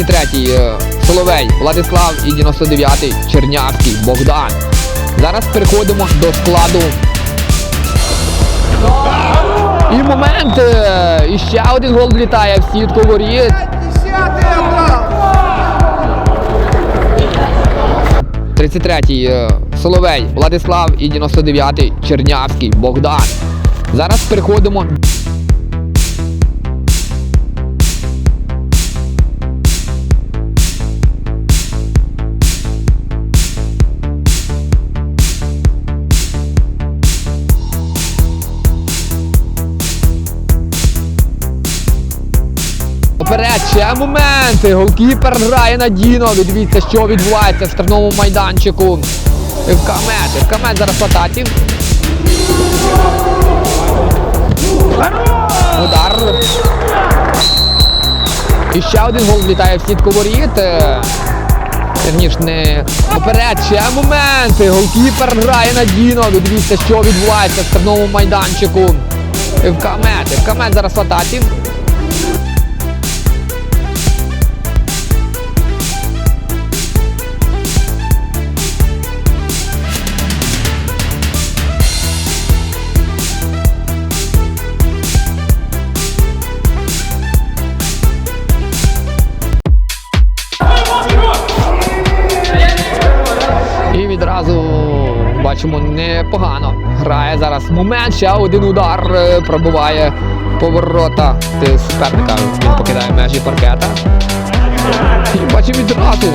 23-й е, Соловей Владислав і 99-й Чернявський Богдан. Зараз переходимо до складу. І момент. Е, і ще один гол влітає в сітку воріт. Тридцять третій е, Соловей Владислав і 99-й Чернявський Богдан. Зараз переходимо Поперед ще моменти. Голкіпер грає надійно. Дивіться, що відбувається в штрафному майданчику. Евкамет. Евкамет зараз в атаці. Удар. І ще один гол влітає в сітку воріт. Е, не поперед ще моменти. Голкіпер грає надійно. Дивіться, що відбувається в штрафному майданчику. Евкамет. Евкамет зараз в Грає зараз момент, ще один удар е, пробиває поворота Ти суперника. Він покидає межі паркета. І бачимо відразу.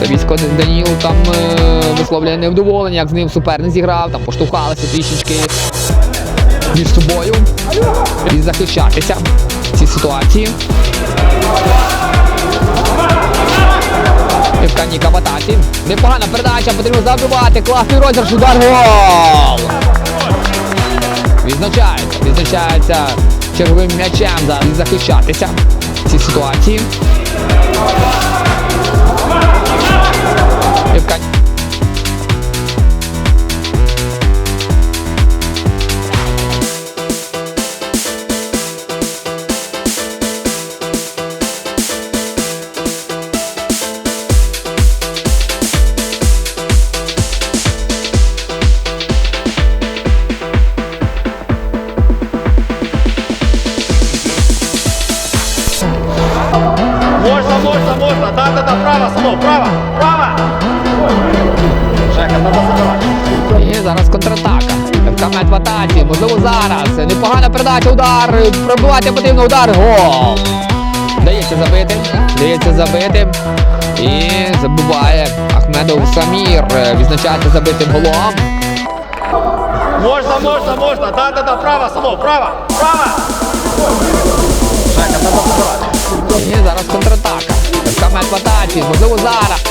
Це військо Даніл там е, висловлює невдоволення, як з ним суперник зіграв, там поштовхалися трішечки між собою. І захищатися в цій ситуації. Івканіка в атаці. Непогана передача, потрібно забивати. Класний розіграш, удар гол! Відзначається, відзначається черговим м'ячем зараз захищатися в цій ситуації. Івкань... передача, удар. Пробивати потрібно удар. Гол! Дається забити. Дається забити. І забиває Ахмедов Самір. Відзначається забитим голом. Можно, можно, можно. Да, да, да, право, само, право, забивать. І зараз контратака. Івкамет в атаці, можливо зараз.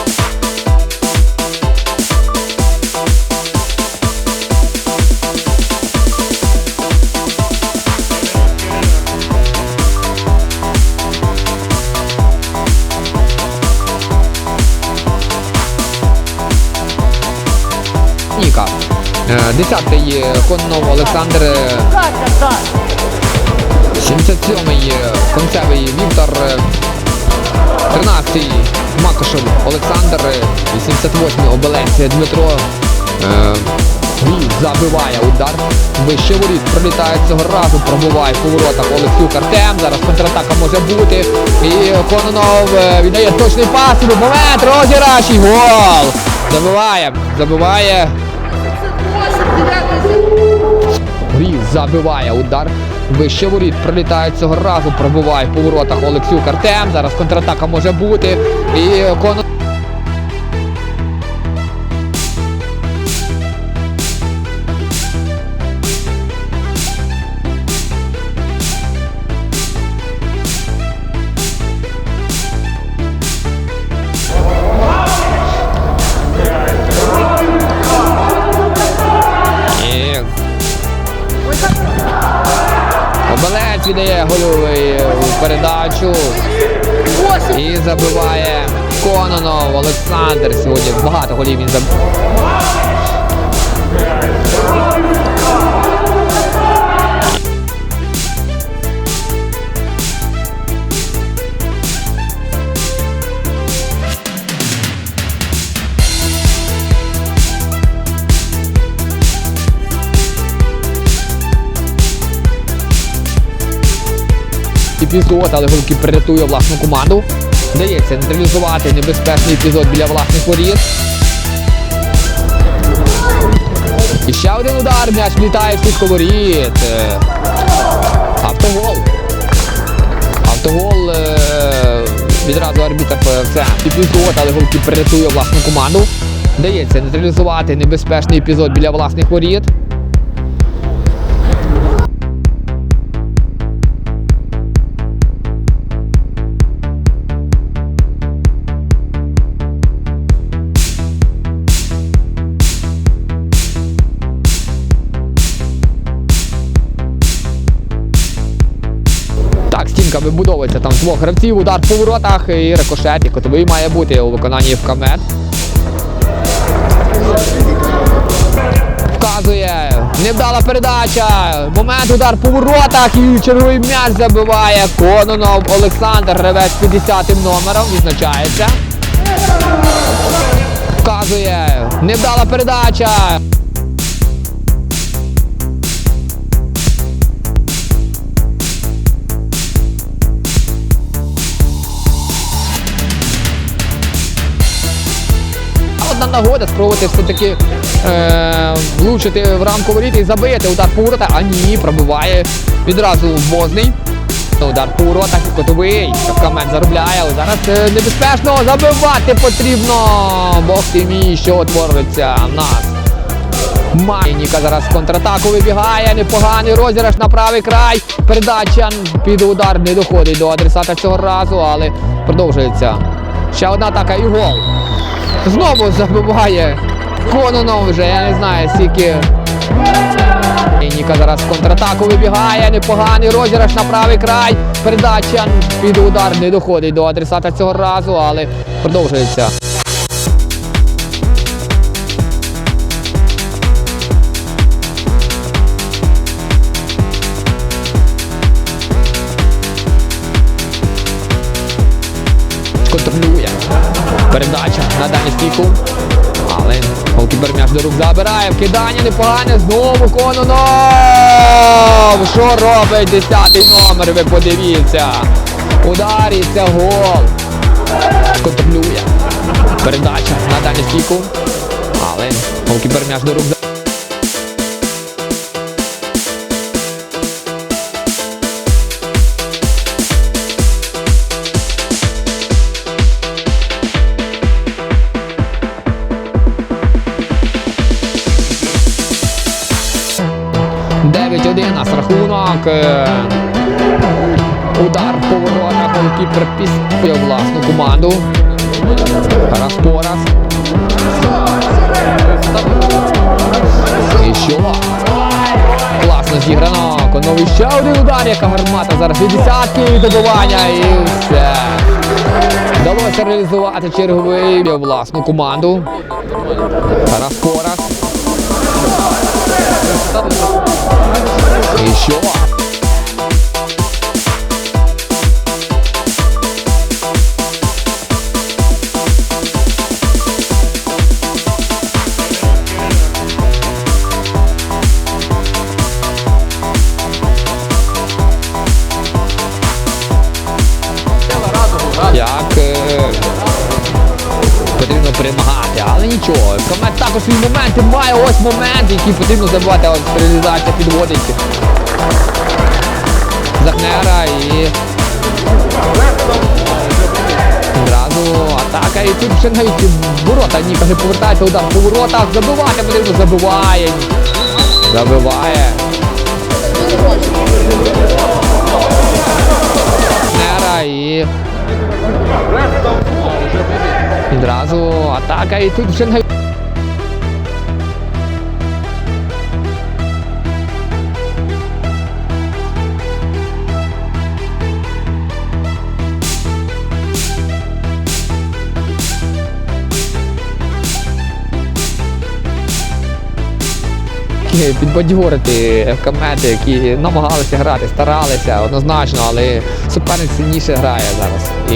10-й Олександр. 77-й Концевий Віктор. 13-й Макошев Олександр. 88-й Обеленці Дмитро. Е, Він забиває удар. Вище воріт пролітає цього разу, пробуває в поворотах Олексюк Артем. Зараз контратака може бути. І Кононов е, віддає точний пас. Момент розірачий. Гол! Забиває, забиває. Гріз забиває удар. Вище воріт прилітає цього разу, пробиває в поворотах Олексюк Артем. Зараз контратака може бути. І Конон. Віддає гольовий у передачу. І забиває Кононов Олександр. Сьогодні багато голів він забив. Епізод, але голкіпер рятує власну команду. Вдається нейтралізувати небезпечний епізод біля власних воріт. І ще один удар, м'яч літає в сітку воріт. Е, Автогол. Автогол е, відразу арбітр це епізод, але голкіпер рятує власну команду. Вдається нейтралізувати небезпечний епізод біля власних воріт. Стінка вибудовується там з двох гравців, удар по воротах і рикошет, і котовий має бути у виконанні ФКМЕД. Вказує, невдала передача. Момент удар по воротах і черговий м'яч забиває Кононов Олександр Ревець 50-м номером. Відзначається. Вказує, невдала передача. Одна нагода спробувати все-таки е, влучити в рамку воріт і забити удар по воротах, а ні, пробиває відразу возний. Удар і котовий. Камен заробляє, але зараз е, небезпечно забивати потрібно. Бог ти мій, що твориться нас. Майніка зараз контратаку вибігає, непоганий розіграш на правий край. Передача під удар не доходить до адресата цього разу, але продовжується. Ще одна атака і гол. Знову забиває Кононом вже, я не знаю, скільки. Ніка зараз в контратаку вибігає, непоганий розіграш на правий край. Передача під удар не доходить до адресата цього разу, але продовжується. Передача на дані стійку. Але голкіпер м'яч до рук забирає. Вкидання непогане. Знову Кононов! Що робить 10-й номер? Ви подивіться. Удар і це гол. Контролює. Передача на дані стійку. Але голкіпер м'яч до рук забирає. Рахунок. Е, Удар по воротах, голкіпер піскує власну команду. Раз по раз. І що? Класно зіграно. Коновий ще один удар, яка гармата. Зараз від десятки і добивання і все. Вдалося реалізувати черговий власну команду. Раз по раз. Перемагати, але нічого. Комет також свій моменти має ось момент, який потрібно забувати, ось реалізація підводить Захнера і одразу атака. І тут ще навіть ворота ніка не повертається удар по воротах. Забивати потрібно, забиває. Забиває. Захнера і Відразу атака і тут вже навіть підбадьорити ФК-мети, які намагалися грати, старалися однозначно, але суперник сильніше грає зараз. І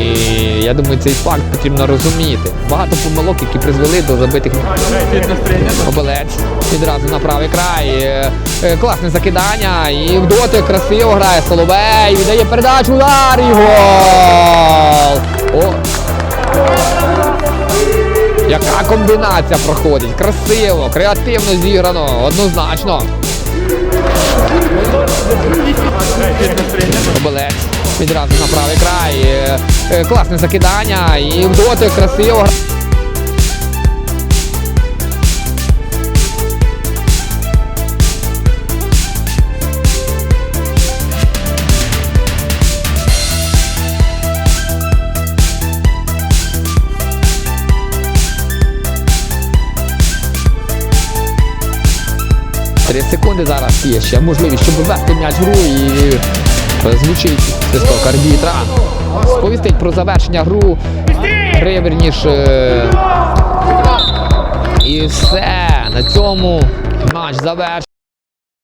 я думаю, цей факт потрібно розуміти. Багато помилок, які призвели до забитих Обелець відразу на правий край. Е, е, Класне закидання. І в доти красиво грає Соловей. Віддає передачу удар і гол! О! Яка комбінація проходить? Красиво, креативно зіграно, однозначно. Обелець відразу на правий край. Е, е, Класне закидання. І в доти красиво грає. Три секунди зараз є ще можливість, щоб ввести м'яч гру і е, звучить свисток арбітра. Сповістить про завершення гру. Гри, верніше. І все. На цьому матч завершений.